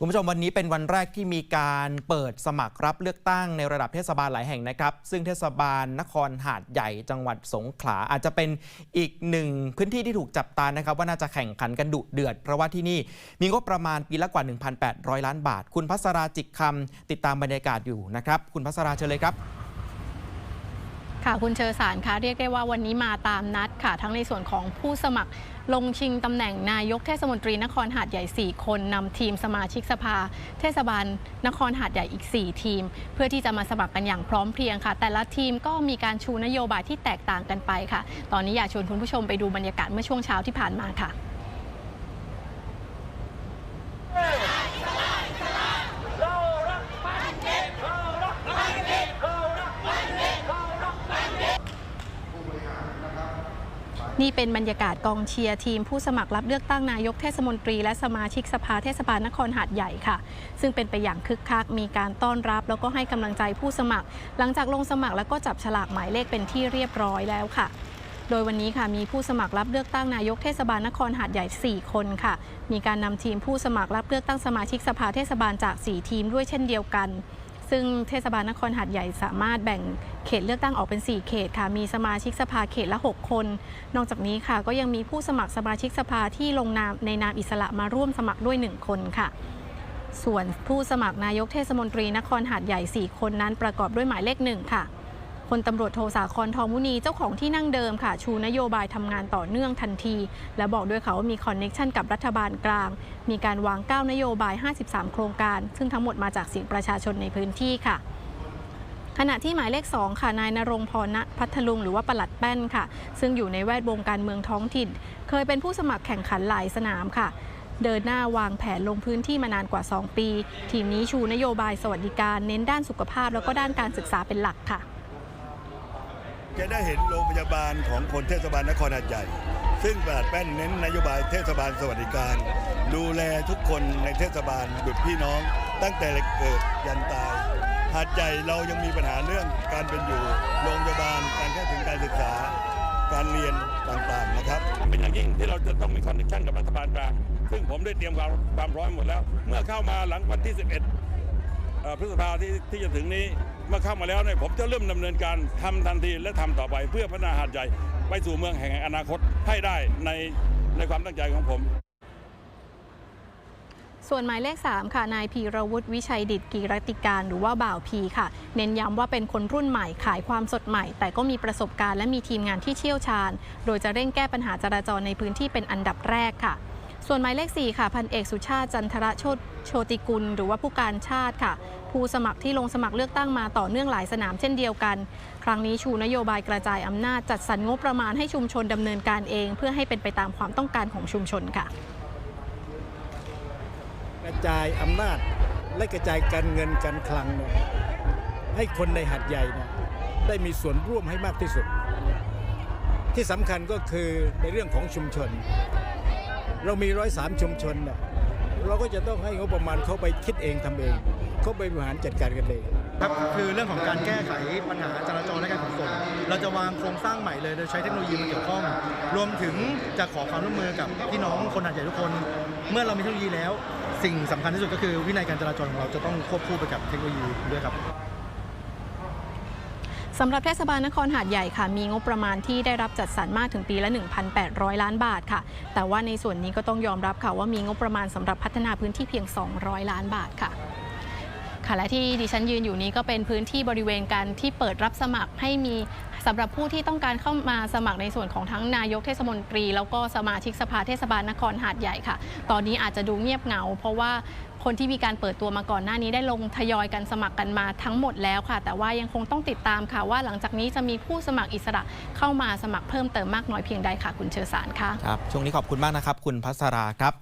คุณผู้ชมวันนี้เป็นวันแรกที่มีการเปิดสมัครรับเลือกตั้งในระดับเทศบาลหลายแห่งนะครับ ซึ่งเทศบาลนครหาดใหญ่จังหวัดสงขลาอาจจะเป็นอีกหนึ่งพื้นที่ที่ถูกจับตานะครับ ว่าน่าจะแข่งขันกันดุเดือด เพราะว่าที่นี่มีงบประมาณปีละกว่า 1,800 ล้านบาท คุณพัสราจิกคำติดตามบรรยากาศอยู่นะครับ คุณพัสราเชิญเลยครับ ค่ะคุณเชอสารคะเรียกได้ว่าวันนี้มาตามนัดค่ะ ทั้งในส่วนของผู้สมัครลงชิงตำแหน่งนายกเทศมนตรีนครหาดใหญ่ 4 คนนำทีมสมาชิกสภา เทศบาลนครหาดใหญ่อีก 4 ทีม เพื่อที่จะมาสมัครกันอย่างพร้อมเพรียงค่ะ แต่ละทีมก็มีการชูนโยบายที่แตกต่างกันไปค่ะ ตอนนี้อยากชวนคุณผู้ชมไปดูบรรยากาศเมื่อช่วงเช้าที่ผ่านมาค่ะ นี่เป็นบรรยากาศกองเชียร์ทีมผู้สมัครรับเลือกตั้งนายกเทศมนตรี และสมาชิกสภาเทศบาลนครหาดใหญ่ค่ะ ซึ่งเป็นไปอย่างคึกคัก มีการต้อนรับ แล้วก็ให้กำลังใจผู้สมัคร หลังจากลงสมัครแล้วก็จับฉลากหมายเลขเป็นที่เรียบร้อยแล้วค่ะ โดยวันนี้ค่ะมีผู้สมัครรับเลือกตั้งนายกเทศบาลนครหาดใหญ่ 4 คนค่ะ มีการนำทีมผู้สมัครรับเลือกตั้งสมาชิกสภาเทศบาลจาก 4 ทีมด้วยเช่นเดียวกัน ซึ่งเทศบาลนครหาดใหญ่สามารถแบ่งเขตเลือกตั้งออกเป็น 4 เขตค่ะ มีสมาชิกสภาเขตละ 6 คน นอกจากนี้ค่ะ ก็ยังมีผู้สมัครสมาชิกสภาที่ลงนามในนามอิสระมาร่วมสมัครด้วย 1 คนค่ะ ส่วนผู้สมัครนายกเทศมนตรีนครหาดใหญ่ 4 คนนั้นประกอบด้วยหมายเลขหนึ่งค่ะ พลตำรวจโทสาครทองมุนีเจ้าของที่นั่งเดิมค่ะ ชูนโยบายทำงานต่อเนื่องทันที และบอกด้วยค่ะว่ามีคอนเน็ชันกับรัฐบาลกลาง มีการวาง 9 นโยบาย 53 โครงการ ซึ่งทั้งหมดมาจากเสียงประชาชนในพื้นที่ค่ะขณะที่หมายเลข 2 ค่ะนายนรงพรณพัทลุงหรือว่าปลัดแป้นค่ะ ซึ่งอยู่ในแวดวงการเมืองท้องถิ่น เคยเป็นผู้สมัครแข่งขันหลายสนามค่ะ เดินหน้าวางแผนลงพื้นที่มานานกว่า 2 ปี ทีมนี้ชูนโยบายสวัสดิการเน้นด้านสุขภาพแล้วก็ด้านการศึกษาเป็นหลักค่ะ จะได้เห็นโรงพยาบาลของคนเทศบาลนครหาดใหญ่ ซึ่งปลัดแป้นเน้นนโยบายเทศบาลสวัสดิการ ดูแลทุกคนในเทศบาลดุจพี่น้อง ตั้งแต่เกิดยันตายหาดใหญ่เรายังมีปัญหาเรื่องการเป็นอยู่โรงพยาบาลการเข้าถึงการศึกษา การเรียนต่างๆนะครับ เป็นอย่างยิ่งที่เราจะต้องมีคอนเนคชั่นกับรัฐบาลกลางซึ่งผมได้เตรียมความความพร้อมหมดแล้ว เมื่อเข้ามาหลังวันที่ 11เอ่อพฤษภาที่ที่จะถึงนี้ เมื่อเข้ามาแล้วเนี่ยผมจะเริ่มดำเนินการทำทันทีและทำต่อไป เพื่อพัฒนาหาดใหญ่ไปสู่เมืองแห่งอนาคตให้ได้ในในความตั้งใจของผมส่วนหมายเลข 3 ค่ะ นายพีรวุฒิวิชัยดิตกีรติการหรือว่าบ่าวพีค่ะ เน้นย้ำว่าเป็นคนรุ่นใหม่ขายความสดใหม่ แต่ก็มีประสบการณ์และมีทีมงานที่เชี่ยวชาญ โดยจะเร่งแก้ปัญหาจราจรในพื้นที่เป็นอันดับแรกค่ะ ส่วนหมายเลข 4 ค่ะ พันเอกสุชาติจันทรโชโชติกุล หรือว่าผู้การชาติค่ะ ผู้สมัครที่ลงสมัครเลือกตั้งมาต่อเนื่องหลายสนามเช่นเดียวกัน ครั้งนี้ชูนโยบายกระจายอำนาจจัดสรรงบประมาณให้ชุมชนดำเนินการเอง เพื่อให้เป็นไปตามความต้องการของชุมชนค่ะ กระจายอำนาจและกระจายการเงินการคลังเนี่ยให้คนในหัดใหญ่เนี่ยได้มีส่วนร่วมให้มากที่สุด ที่สำคัญก็คือในเรื่องของชุมชน เรามีร้อยสามชุมชนเนี่ยเราก็จะต้องให้งบประมาณเขาไปคิดเองทำเองเขาไปบริหารจัดการกันเองครับคือเรื่องของการแก้ไขปัญหาจราจรและการขนส่งเราจะวางโครงสร้างใหม่เลยโดยใช้เทคโนโลยีมาเกี่ยวข้อง รวมถึงจะขอความร่วมมือกับพี่น้องคนหาดใหญ่ทุกคน เมื่อเรามีเทคโนโลยีแล้ว สิ่งสำคัญที่สุดก็คือวินัยการจราจรของเราจะต้องควบคู่ไปกับเทคโนโลยีด้วยครับ สำหรับเทศบาลนครหาดใหญ่ค่ะ มีงบประมาณที่ได้รับจัดสรรมากถึงปีละ 1,800 ล้านบาทค่ะ แต่ว่าในส่วนนี้ก็ต้องยอมรับค่ะว่ามีงบประมาณสำหรับพัฒนาพื้นที่เพียง 200 ล้านบาทค่ะค่ะและที่ดิฉันยืนอยู่นี้ก็เป็นพื้นที่บริเวณการที่เปิดรับสมัครให้มีสำหรับผู้ที่ต้องการเข้ามาสมัครในส่วนของทั้งนายกเทศมนตรี แล้วก็สมาชิกสภาเทศบาลนครหาดใหญ่ค่ะ ตอนนี้อาจจะดูเงียบเหงา เพราะว่า คนที่มีการเปิดตัวมาก่อนหน้านี้ได้ลงทยอยกันสมัครกันมาทั้งหมดแล้วค่ะ แต่ว่ายังคงต้องติดตามค่ะ ว่าหลังจากนี้จะมีผู้สมัครอิสระเข้ามาสมัครเพิ่มเติมมากน้อยเพียงใดค่ะ คุณเชอสารค่ะครับช่วงนี้ขอบคุณมากนะครับ คุณพัสราครับ